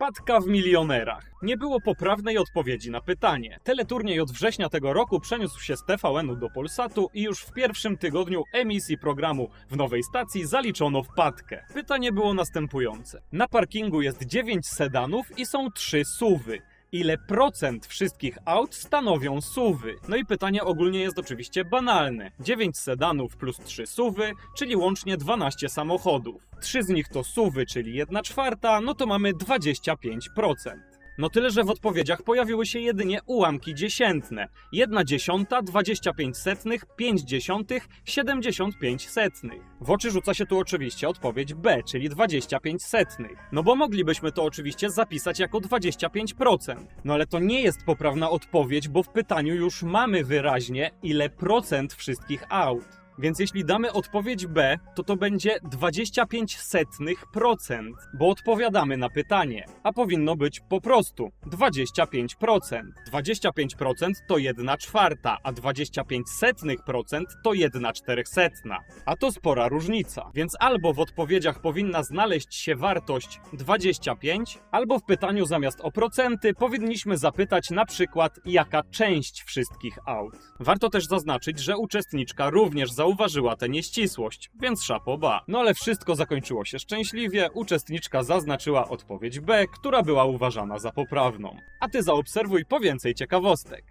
Wpadka w milionerach. Nie było poprawnej odpowiedzi na pytanie. Teleturniej od września tego roku przeniósł się z TVN-u do Polsatu i już w pierwszym tygodniu emisji programu w nowej stacji zaliczono wpadkę. Pytanie było następujące. Na parkingu jest 9 sedanów i są 3 suwy. Ile procent wszystkich aut stanowią suwy? No i pytanie ogólnie jest oczywiście banalne. 9 sedanów plus 3 suwy, czyli łącznie 12 samochodów. 3 z nich to suwy, czyli 1 czwarta, no to mamy 25%. No tyle, że w odpowiedziach pojawiły się jedynie ułamki dziesiętne. 1 dziesiąta, 25 setnych, 5 dziesiątych, 75 setnych. W oczy rzuca się tu oczywiście odpowiedź B, czyli 25 setnych. No bo moglibyśmy to oczywiście zapisać jako 25%. No ale to nie jest poprawna odpowiedź, bo w pytaniu już mamy wyraźnie ile procent wszystkich aut. Więc jeśli damy odpowiedź B, to to będzie 25 setnych procent, bo odpowiadamy na pytanie, a powinno być po prostu 25%. 25% to 1 czwarta, a 25 setnych procent to 1 czterechsetna. A to spora różnica. Więc albo w odpowiedziach powinna znaleźć się wartość 25, albo w pytaniu zamiast o procenty powinniśmy zapytać na przykład jaka część wszystkich aut. Warto też zaznaczyć, że uczestniczka również zauważyła tę nieścisłość, więc szapoba. No ale wszystko zakończyło się szczęśliwie, uczestniczka zaznaczyła odpowiedź B, która była uważana za poprawną. A ty zaobserwuj po więcej ciekawostek.